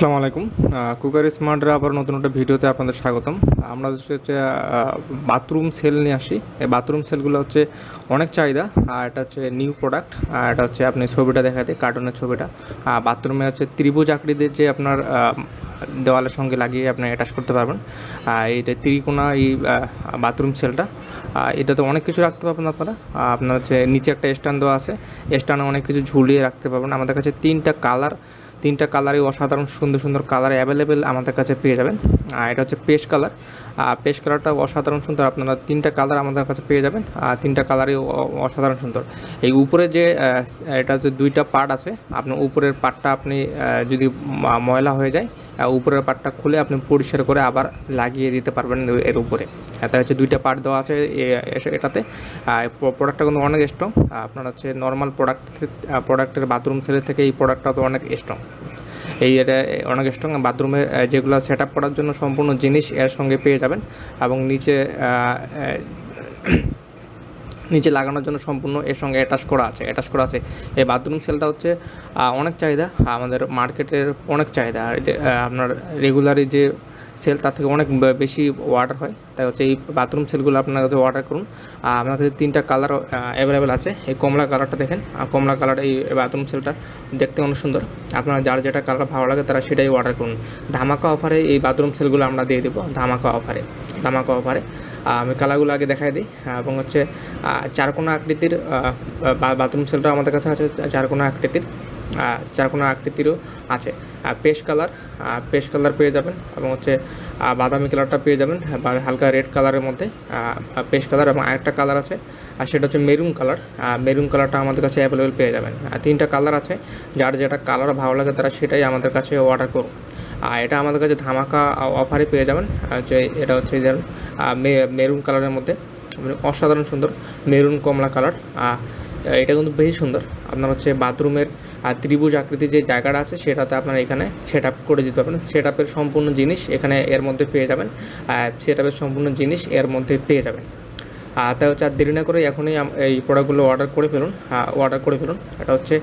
আসসালামু আলাইকুম। কুকার স্মার্টের আবার নতুন একটা ভিডিওতে আপনাদের স্বাগতম। আমরা হচ্ছে বাথরুম সেল নিয়ে আসি। এই বাথরুম সেলগুলো হচ্ছে অনেক চাহিদা। আর এটা হচ্ছে নিউ প্রোডাক্ট আর এটা হচ্ছে আপনি ছবিটা দেখাতে কার্টুনের ছবিটা। বাথরুমে হচ্ছে ত্রিভুজ আকৃতির যে আপনার দেওয়ালের সঙ্গে লাগিয়ে আপনি অ্যাটাচ করতে পারবেন। এইটা ত্রিকোণা, এই বাথরুম সেলটা এটাতে অনেক কিছু রাখতে পারবেন আপনারা। আপনার হচ্ছে নিচে একটা স্ট্যান্ড দেওয়া আছে। স্ট্যান্ডে অনেক কিছু ঝুলিয়ে রাখতে পারবেন। আমাদের কাছে তিনটা কালার তিনটা কালারই অসাধারণ, সুন্দর সুন্দর কালার অ্যাভেলেবেল আমাদের কাছে পেয়ে যাবেন। আর এটা হচ্ছে পেস্ট কালার। আর পেস্ট কালারটা অসাধারণ, সুন্দর। আপনারা তিনটা কালার আমাদের কাছে পেয়ে যাবেন। আর তিনটা কালারই অসাধারণ, সুন্দর। এই উপরে যে এটা যে দুইটা পার্ট আছে। আপনার উপরের পার্টটা আপনি যদি ময়লা হয়ে যায় উপরের পার্টটা খুলে আপনি পরিষ্কার করে আবার লাগিয়ে দিতে পারবেন এর উপরে। এটা হচ্ছে দুইটা পার্ট দেওয়া আছে এটাতে। প্রোডাক্টটা কিন্তু অনেক স্ট্রং আপনার হচ্ছে নর্মাল প্রোডাক্ট প্রোডাক্টের বাথরুম সেলের থেকে এই প্রোডাক্টটা তো অনেক স্ট্রং এই এটা অনেক স্ট্রং বাথরুমে যেগুলো সেট আপ করার জন্য সম্পূর্ণ জিনিস এর সঙ্গে পেয়ে যাবেন এবং নিচে নিচে লাগানোর জন্য সম্পূর্ণ এর সঙ্গে অ্যাটাচ করা আছে অ্যাটাচ করা আছে। এই বাথরুম সেলটা হচ্ছে অনেক চাহিদা। আমাদের মার্কেটের অনেক চাহিদা। আপনার রেগুলারই যে সেল তার থেকে অনেক বেশি অর্ডার হয়। তাই হচ্ছে এই বাথরুম সেলগুলো আপনার কাছে অর্ডার করুন। আর আপনার কাছে তিনটা কালার অ্যাভেলেবেল আছে। এই কমলা কালারটা দেখেন। আর কমলা কালার এই বাথরুম সেলটা দেখতে অনেক সুন্দর। আপনার যার যেটা কালার ভালো লাগে তারা সেটাই অর্ডার করুন। ধামাকা অফারে এই বাথরুম সেলগুলো আমরা দিয়ে দেবো ধামাকা অফারে ধামাকা অফারে আমি কালারগুলো আগে দেখাই দিই। এবং হচ্ছে চারকোনা আকৃতির বাথরুম সেলটা আমাদের কাছে আছে, চারকোনা আকৃতির। চারকোনা আকৃতিরও আছে। পেস্ট কালার পেস্ট কালার পেয়ে যাবেন এবং হচ্ছে বাদামি কালারটা পেয়ে যাবেন বা হালকা রেড কালারের মধ্যে পেস্ট কালার এবং আরেকটা কালার আছে, আর সেটা হচ্ছে মেরুন কালার। মেরুন কালারটা আমাদের কাছে অ্যাভেলেবেল পেয়ে যাবেন। আর তিনটা কালার আছে, যার যেটা কালার ভালো লাগে তারা সেটাই আমাদের কাছে অর্ডার করুন। আর এটা আমাদের কাছে ধামাকা অফারে পেয়ে যাবেন হচ্ছে এটা হচ্ছে যে মেরুন কালারের মধ্যে। মানে অসাধারণ সুন্দর মেরুন কমলা কালার। এটা কিন্তু বেশি সুন্দর। আপনার হচ্ছে বাথরুমের আর ত্রিভুজ আকৃতির যে জায়গাটা আছে, সেটাতে আপনারা এখানে সেট আপ করে দিতে পারবেন। সেট আপের সম্পূর্ণ জিনিস এখানে এর মধ্যে পেয়ে যাবেন আর সেট সম্পূর্ণ জিনিস এর মধ্যে পেয়ে যাবেন। আর তাই হচ্ছে আর দেরি না করে এখনই এই প্রোডাক্টগুলো অর্ডার করে ফেলুন। অর্ডার করে ফেলুন। এটা হচ্ছে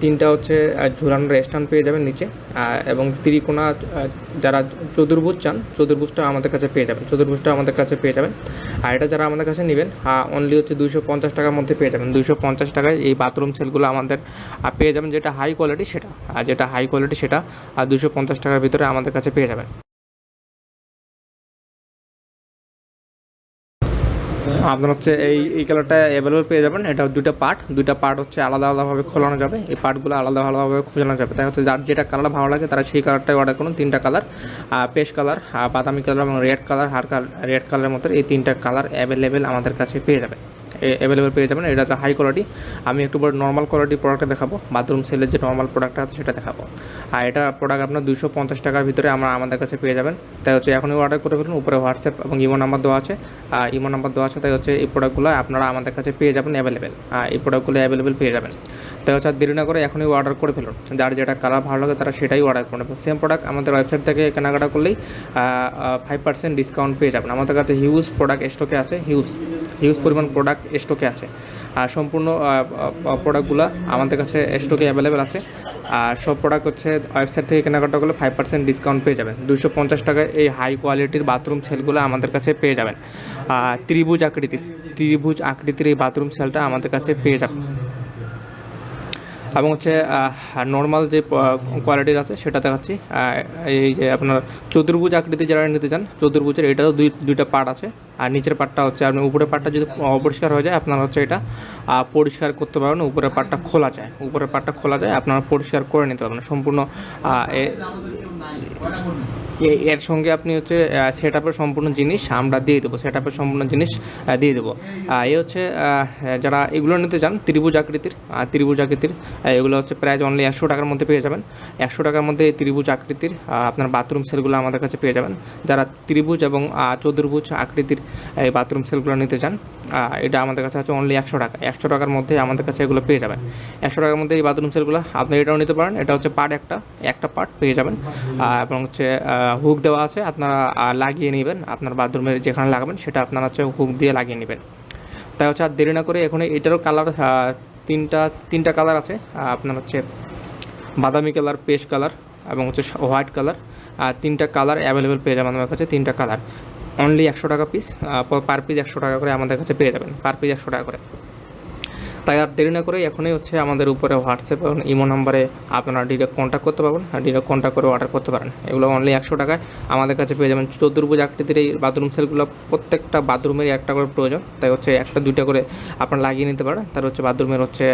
তিনটা হচ্ছে ঝুলানোর স্ট্যান্ড পেয়ে যাবেন নিচে এবং ত্রিকোণা যারা চতুর্ভুজ চান, চতুর্ভুজটা আমাদের কাছে পেয়ে যাবেন, চতুর্ভুজটা আমাদের কাছে পেয়ে যাবেন। আর এটা যারা আমাদের কাছে নেবেন অনলি হচ্ছে দুইশো পঞ্চাশ টাকার মধ্যে পেয়ে যাবেন। দুইশো পঞ্চাশ টাকায় এই বাথরুম সেলগুলো আমাদের পেয়ে যাবেন, যেটা হাই কোয়ালিটি সেটা আর যেটা হাই কোয়ালিটি সেটা আর দুশো পঞ্চাশ টাকার ভিতরে আমাদের কাছে পেয়ে যাবেন। আপনার হচ্ছে এই এই কালারটা অ্যাভেলেবল পেয়ে যাবেন। এটা দুটো পার্ট দুইটা পার্ট হচ্ছে আলাদা আলাদাভাবে খোলানো যাবে। এই পার্টগুলো আলাদা আলাদাভাবে খোলানো যাবে। তাই হচ্ছে যার যেটা কালার ভালো লাগে, তারা সেই কালারটাই অর্ডার করুন। তিনটা কালার পেস্ট কালার বাদামি কালার এবং রেড কালার হার কালার রেড কালারের মতো এই তিনটা কালার অ্যাভেলেবেল আমাদের কাছে পেয়ে যাবে। অ্যাভেলেবেল পেয়ে যাবেন। এটা হচ্ছে হাই কোয়ালিটি আমি একটু বড় নর্মাল কোয়ালিটির প্রোডাক্টটা দেখাবো। বাথরুম সেলের যে নর্মাল প্রোডাক্টটা আছে, সেটা দেখাবো। আর এটা প্রোডাক্ট আপনার দুশো পঞ্চাশ টাকার ভিতরে আমরা আমাদের কাছে পেয়ে যাবেন। তাই হচ্ছে এখনই অর্ডার করে ফেলুন। উপরে হোয়াটসঅ্যাপ এবং ইমো নাম্বার দেওয়া আছে। আর ইমো নাম্বার দেওয়া আছে, তাই হচ্ছে এই প্রোডাক্টগুলো আপনারা আমাদের কাছে পেয়ে যাবেন অ্যাভেলেবেল আর এই প্রোডাক্টগুলো অ্যাভেলেবেল পেয়ে যাবেন। তাই হচ্ছে দেরি না করে এখনই অর্ডার করে ফেলুন। যার যেটা কালার ভালো লাগে, তারা সেটাই অর্ডার করুন সেম প্রোডাক্ট আমাদের ওয়েবসাইট থেকে কেনাকাটা করলেই ফাইভ পার্সেন্ট ডিসকাউন্ট পেয়ে যাবেন। আমাদের কাছে হিউজ প্রোডাক্ট স্টকে আছে হিউজ হিউজ পরিমাণ প্রোডাক্ট স্টকে আছে। আর সম্পূর্ণ প্রোডাক্টগুলো আমাদের কাছে স্টকে অ্যাভেলেবেল আছে। আর সব প্রোডাক্ট হচ্ছে ওয়েবসাইট থেকে কেনাকাটা করলে ফাইভ পার্সেন্ট ডিসকাউন্ট পেয়ে যাবেন। দুশো পঞ্চাশ টাকায় এই হাই কোয়ালিটির বাথরুম সেলগুলো আমাদের কাছে পেয়ে যাবেন। আর ত্রিভুজ আকৃতির ত্রিভুজ আকৃতির এই বাথরুম সেলটা আমাদের কাছে পেয়ে যাবেন। এবং হচ্ছে নর্মাল যে কোয়ালিটির আছে সেটা দেখাচ্ছি। এই যে আপনার চতুর্ভুজ আকৃতি যারা নিতে চান, চতুর্ভুজের এটারও দুই, দুইটা পার্ট আছে। আর নিচের পার্টটা হচ্ছে, আপনি উপরের পার্টটা যদি অপরিষ্কার হয়ে যায়, আপনার হচ্ছে এটা পরিষ্কার করতে পারবেন, উপরের পার্টটা খোলা যায়। উপরের পার্টটা খোলা যায়, আপনারা পরিষ্কার করে নিতে পারবেন। সম্পূর্ণ এর সঙ্গে আপনি হচ্ছে সেট আপের সম্পূর্ণ জিনিস আমরা দিয়ে দেবো সেট আপের সম্পূর্ণ জিনিস দিয়ে দেবো। এ হচ্ছে যারা এগুলো নিতে চান, ত্রিভুজ আকৃতির ত্রিভুজ আকৃতির এগুলো হচ্ছে প্রাইস অনলি একশো টাকার মধ্যে পেয়ে যাবেন। একশো টাকার মধ্যে এই ত্রিভুজ আকৃতির আপনার বাথরুম সেলগুলো আমাদের কাছে পেয়ে যাবেন। যারা ত্রিভুজ এবং চতুর্ভুজ আকৃতির এই বাথরুম সেলগুলো নিতে চান এটা আমাদের কাছে আছে অনলি একশো টাকা। একশো টাকার মধ্যে আমাদের কাছে এগুলো পেয়ে যাবেন। একশো টাকার মধ্যে এই বাথরুম সেলগুলো আপনি এটাও নিতে পারেন, এটা হচ্ছে পার্ট একটা একটা পার্ট পেয়ে যাবেন। এবং হচ্ছে হুক দেওয়া আছে, আপনারা লাগিয়ে নেবেন। আপনার বাথরুমের যেখানে লাগাবেন, সেটা আপনারা হচ্ছে হুক দিয়ে লাগিয়ে নেবেন। তাই হচ্ছে আর দেরি না করে এখন এটারও কালার তিনটা তিনটা কালার আছে। আপনার হচ্ছে বাদামি কালার পেস্ট কালার এবং হচ্ছে হোয়াইট কালার আর তিনটা কালার অ্যাভেলেবেল পেয়ে যাবেন আমাদের কাছে, তিনটা কালার অনলি একশো টাকা পিস পার পিস একশো টাকা করে আমাদের কাছে পেয়ে যাবেন পার পিস একশো টাকা করে। তাই আর দেরি না করে এখনই হচ্ছে আমাদের উপরে হোয়াটসঅ্যাপ এবং ইমো নাম্বারে আপনারা ডিরেক্ট কন্ট্যাক্ট করতে পারবেন। আর ডিরেক্ট কন্ট্যাক্ট করে অর্ডার করতে পারেন। এগুলো অনলি একশো টাকায়। আমাদের কাছে পেয়ে যাবেন চতুর্ভুজ আকৃতির এই বাথরুম সেলগুলো প্রত্যেকটা বাথরুমেরই একটা করে প্রয়োজন। তাই হচ্ছে একটা, দুইটা করে আপনার লাগিয়ে নিতে পারেন। তার হচ্ছে বাথরুমের হচ্ছে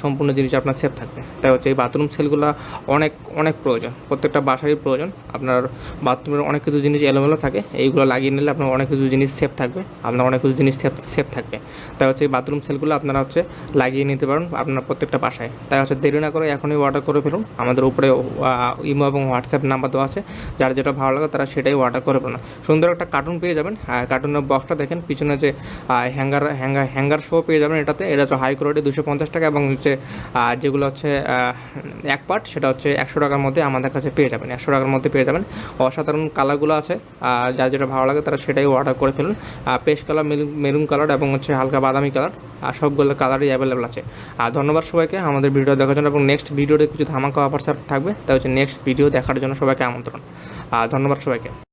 সম্পূর্ণ জিনিস আপনার সেফ থাকবে। তাই হচ্ছে এই বাথরুম সেলগুলো অনেক অনেক প্রয়োজন। প্রত্যেকটা বাসারই প্রয়োজন। আপনার বাথরুমের অনেক কিছু জিনিস এলোমেলো থাকে। এইগুলো লাগিয়ে নিলে আপনার অনেক কিছু জিনিস সেফ থাকবে। আপনার অনেক কিছু জিনিস সেফ সেফ থাকবে। তাই হচ্ছে এই বাথরুম সেলগুলো আপনারা হচ্ছে লাগিয়ে নিতে পারেন আপনার প্রত্যেকটা বাসায়। তাই হচ্ছে দেরি না করে এখনই অর্ডার করে ফেলুন। আমাদের উপরে ইমো এবং হোয়াটসঅ্যাপ নাম্বার দেওয়া আছে। যার যেটা ভালো লাগে তারা সেটাই অর্ডার করে ফেলুন। সুন্দর একটা কার্টুন পেয়ে যাবেন। কার্টুনের বক্সটা দেখেন, পিছনে যে হ্যাঙ্গার হ্যাঙ্গার হ্যাঙ্গার শো পেয়ে যাবেন এটাতে। এটা হচ্ছে হাই কোয়ালিটি দুশো পঞ্চাশ টাকা এবং হচ্ছে যেগুলো হচ্ছে এক পার্ট সেটা হচ্ছে একশো টাকার মধ্যে আমাদের কাছে পেয়ে যাবেন। একশো টাকার মধ্যে পেয়ে যাবেন। অসাধারণ কালারগুলো আছে। যার যেটা ভালো লাগে তারা সেটাই অর্ডার করে ফেলুন। পেস্ট কালার মেরুন কালার এবং হচ্ছে হালকা বাদামি কালার আর সবগুলো কালারই অ্যাভেলেবেল আছে। আর ধন্যবাদ সবাইকে, আমাদের ভিডিও দেখার জন্য এবং নেক্সট ভিডিওতে কিছু ধামাকা অফার থাকবে, তাই হচ্ছে নেক্সট ভিডিও দেখার জন্য সবাইকে আমন্ত্রণ। আর ধন্যবাদ সবাইকে।